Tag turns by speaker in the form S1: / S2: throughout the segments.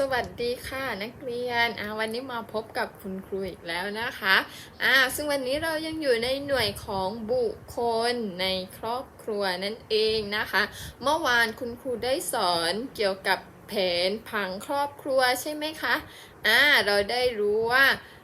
S1: สวัสดีค่ะนักเรียนอ่าวันนี้มาพบกับคุณครูอีกแล้วนะคะอ่าซึ่งวันนี้เรายังอยู่ในหน่วยของบุคคลในครอบครัวนั่นเองนะคะ เมื่อวานคุณครูได้สอนเกี่ยวกับแผนผังครอบครัวใช่ไหมคะอ่าเราได้รู้ว่าอ่า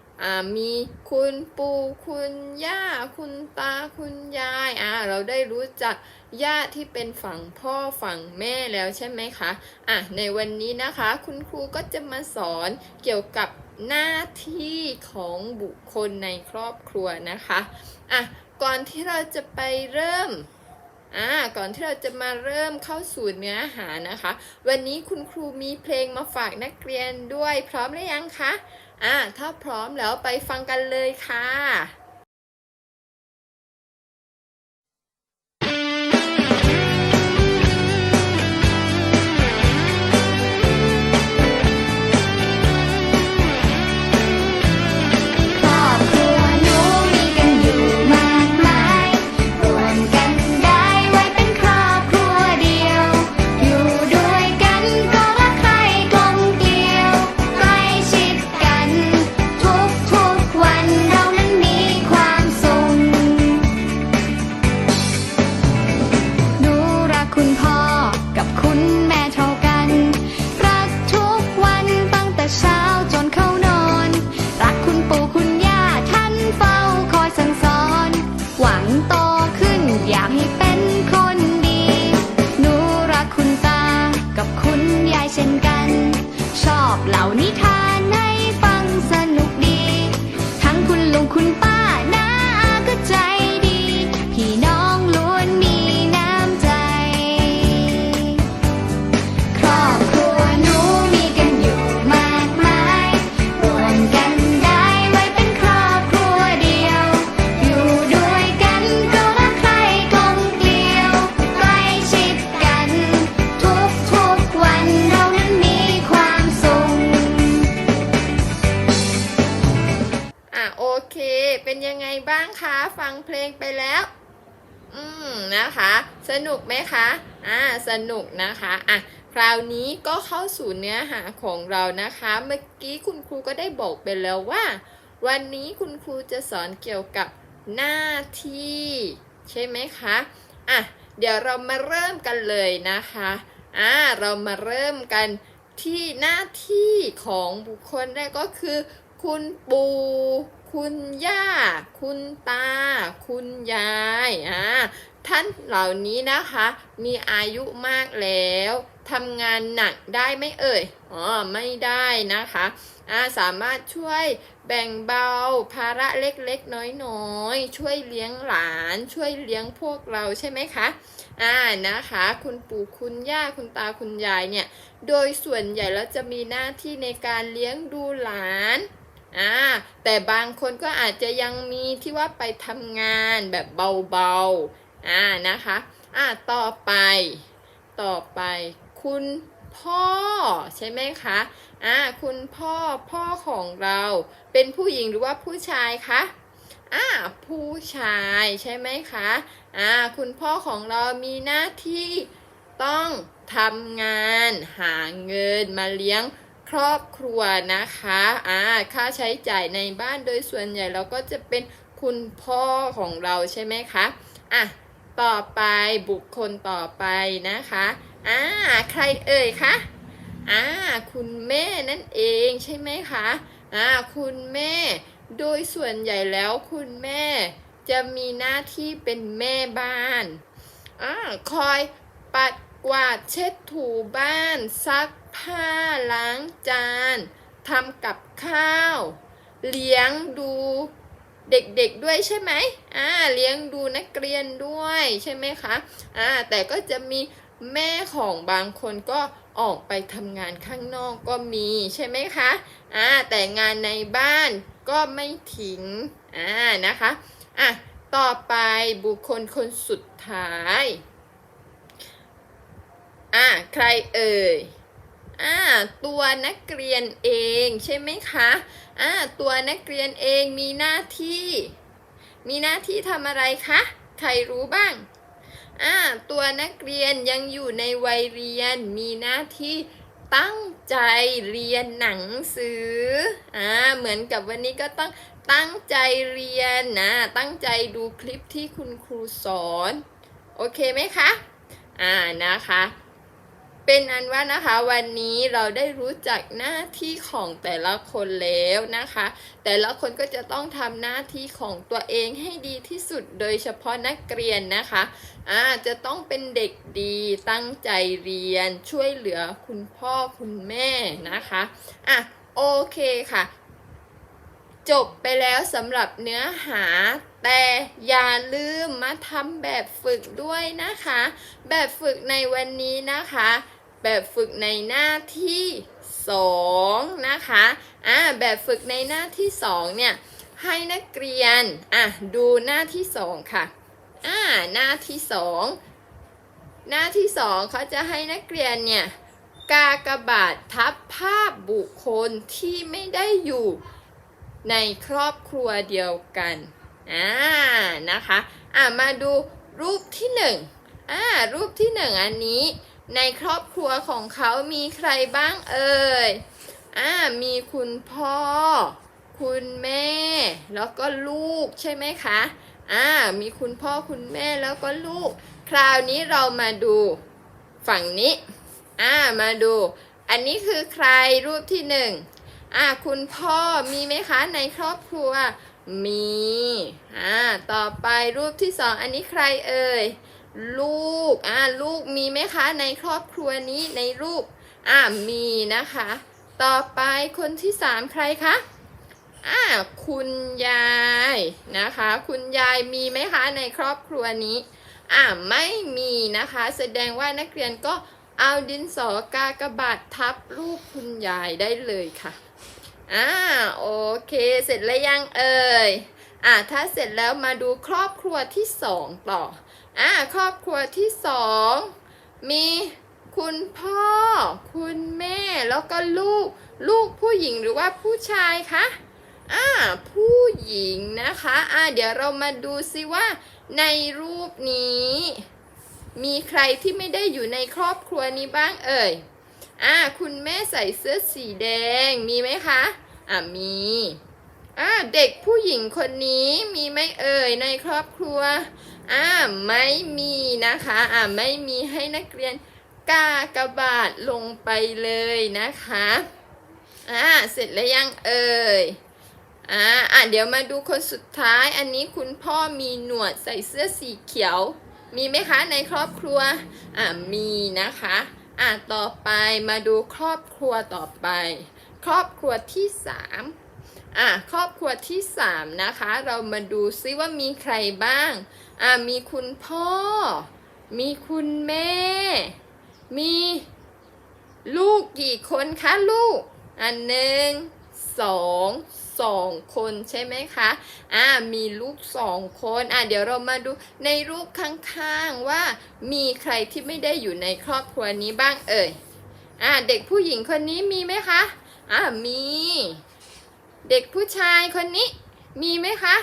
S1: มีคุณปู่คุณย่า คุณตาคุณยายอ่าเราได้รู้จักญาติที่เป็นฝั่งพ่อฝั่งแม่แล้วใช่ไหมคะอะในวันนี้นะคะ คุณครูก็จะมาสอนเกี่ยวกับหน้าที่ของบุคคลในครอบครัวนะคะอะก่อนที่เราจะไปเริ่มอ่าก่อนที่เราจะมาเริ่มเข้าสู่เนื้อหานะคะ วันนี้คุณครูมีเพลงมาฝากนักเรียนด้วยพร้อมหรือยังคะ อ่าถ้าพร้อมแล้วไปฟังกันเลยค่ะ
S2: เหล่านิท
S1: ฟังเพลงไปแล้ว อืมนะคะ สนุกไหมคะอ่าสนุกนะคะอะคราวนี้ก็เข้าสู่เนื้อหาของเรานะคะ เมื่อกี้คุณครูก็ได้บอกไปแล้วว่า วันนี้คุณครูจะสอนเกี่ยวกับหน้าที่ ใช่ไหมคะอะเดี๋ยวเรามาเริ่มกันเลยนะคะอ่าเรามาเริ่มกันที่หน้าที่ของบุคคลแรกก็คือ คุณปู่ คุณย่า คุณตา คุณยายอ่าท่านเหล่านี้นะคะ มีอายุมากแล้วทำงานหนักได้ไหมเอ่ยอ๋อไม่ได้นะคะอาสามารถช่วยแบ่งเบาภาระเล็กๆ น้อยๆ ช่วยเลี้ยงหลาน ช่วยเลี้ยงพวกเราใช่ไหมคะอ่านะคะ คุณปู่คุณย่าคุณตาคุณยายเนี่ย โดยส่วนใหญ่แล้วจะมีหน้าที่ในการเลี้ยงดูหลาน อ่าแต่บางคนก็อาจจะยังมีที่ว่าไปทำงานแบบเบาๆอ่านะคะอ่าต่อไป ต่อไป คุณพ่อใช่ไหมคะอ่าคุณพ่อพ่อของเราเป็นผู้หญิงหรือว่าผู้ชายคะอ่าผู้ชายใช่ไหมคะอ่าคุณพ่อของเรามีหน้าที่ต้องทำงานหาเงินมาเลี้ยง ครอบครัวนะคะอ่าค่าใช้จ่ายในบ้านโดยส่วนใหญ่เราก็จะเป็นคุณพ่อของเราใช่ไหมคะอะต่อไปบุคคลต่อไปนะคะอ่าใครเอ่ยคะอ่าคุณแม่นั่นเองใช่ไหมคะอ่าคุณแม่โดยส่วนใหญ่แล้วคุณแม่จะมีหน้าที่เป็นแม่บ้านอ่าคอยปัดกวาดเช็ดถูบ้านซัก ผ้าล้างจานทำกับข้าว เลี้ยงดูเด็กๆด้วยใช่ไหมอ่าเลี้ยงดูนักเรียนด้วยใช่ไหมคะอ่าแต่ก็จะมีแม่ของบางคนก็ออกไปทำงานข้างนอกก็มีใช่ไหมคะอ่าแต่งานในบ้านก็ไม่ทิ้งอ่านะคะอะต่อไปบุคคลคนสุดท้ายอะใครเอ่ย อ่าตัวนักเรียนเองใช่ไหมคะอ่าตัวนักเรียนเองมีหน้าที่ มีหน้าที่ทำอะไรคะ ใครรู้บ้างอ่าตัวนักเรียนยังอยู่ในวัยเรียนมีหน้าที่ตั้งใจเรียนหนังสืออ่าเหมือนกับวันนี้ก็ต้องตั้งใจเรียนนะ ตั้งใจดูคลิปที่คุณครูสอน โอเคไหมคะ อ่านะคะ เป็นอันว่านะคะวันนี้เราได้รู้จักหน้าที่ของแต่ละคนแล้วนะคะ แต่ละคนก็จะต้องทำหน้าที่ของตัวเองให้ดีที่สุดโดยเฉพาะนักเรียนนะคะอ่าจะต้องเป็นเด็กดีตั้งใจเรียนช่วยเหลือคุณพ่อคุณแม่นะคะอะโอเคค่ะ จบไปแล้วสำหรับเนื้อหา แต่อย่าลืมมาทำแบบฝึกด้วยนะคะ แบบฝึกในวันนี้นะคะ แบบฝึกในหน้าที่2นะคะอ่าแบบฝึกในหน้าที่2เนี่ยให้นักเรียนอะดูหน้าที่ 2 ค่ะอ่าหน้าที่ 2 หน้าที่ 2เขาจะให้นักเรียนเนี่ยกากบาททับภาพบุคคลที่ไม่ได้อยู่ ในครอบครัวเดียวกันอ่านะคะอะมาดูรูปที่หนึ่งอ่ารูปที่หนึ่งอันนี้ ในครอบครัวของเขามีใครบ้างเอ่ยอ่ามีคุณพ่อ คุณแม่ แล้วก็ลูกใช่ไหมคะอ่ามีคุณพ่อคุณแม่แล้วก็ลูก คราวนี้เรามาดูฝั่งนี้อ่ามาดู อันนี้คือใครรูปที่หนึ่ง อ่าคุณพ่อมีไหมคะในครอบครัว มีอ่าต่อไปรูปที่สองอันนี้ใครเอ่ยลูกอ่าลูกมีไหมคะ ในครอบครัวนี้ในรูปอ่ามีนะคะ ต่อไปคนที่สามใครคะอ่าคุณยายนะคะ คุณยายมีไหมคะ ในครอบครัวนี้อ่าไม่มีนะคะ แสดงว่านักเรียนก็เอาดินสอกากระบาททับรูปคุณยายได้เลยค่ะ อ่าโอเคเสร็จแล้วยังเอ่ยอ่าถ้าเสร็จแล้วมาดูครอบครัวที่สองต่ออ่าครอบครัวที่สองมีคุณพ่อ คุณแม่แล้วก็ลูก ลูกผู้หญิงหรือว่าผู้ชายคะอ่าผู้หญิงนะคะอ่าเดี๋ยวเรามาดูซิว่า ในรูปนี้ มีใครที่ไม่ได้อยู่ในครอบครัวนี้บ้างเอ่ย อ่าคุณแม่ใส่เสื้อสีแดงมีไหมคะอ่ามีอ่าเด็กผู้หญิงคนนี้มีไหมเอ่ยในครอบครัวอ่าไม่มีนะคะอ่าไม่มีให้นักเรียนกากระบาทลงไปเลยนะคะอ่าเสร็จแล้วยังเอ่ยอ่าอะเดี๋ยวมาดูคนสุดท้าย อันนี้คุณพ่อมีหนวดใส่เสื้อสีเขียว มีไหมคะในครอบครัวอ่ามีนะคะ อะต่อไปมาดูครอบครัวต่อไป ครอบครัวที่สามอะครอบครัวที่สามนะคะ เรามาดูซิว่ามีใครบ้างอะมีคุณพ่อ มีคุณแม่ มีลูกกี่คนคะลูก อันหนึ่ง สองสองคนใช่ไหมคะอ่ามีลูกสองคนอะเดี๋ยวเรามาดูในรูปข้างๆว่ามีใครที่ไม่ได้อยู่ในครอบครัวนี้บ้างเอ่ยอ่าเด็กผู้หญิงคนนี้มีไหมคะอ่ามี เด็กผู้ชายคนนี้ มีไหมคะ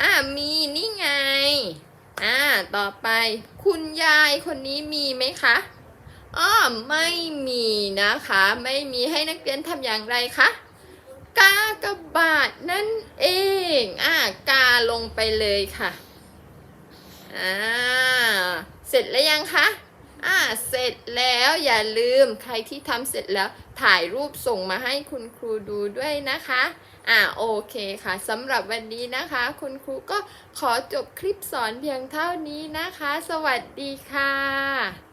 S1: อ่ามีนี่ไงอ่าต่อไป คุณยายคนนี้มีไหมคะอ้อไม่มีนะคะ ไม่มีให้นักเรียนทำอย่างไรคะ กากบาทนั่นเอง อ่ากาลงไปเลยค่ะอ่าเสร็จแล้วยังคะอ่าเสร็จแล้วอย่าลืมใครที่ทำเสร็จแล้วถ่ายรูปส่งมาให้คุณครูดูด้วยนะคะ อ่าโอเคค่ะสำหรับวันนี้นะคะ คุณครูก็ขอจบคลิปสอนเพียงเท่านี้นะคะ สวัสดีค่ะ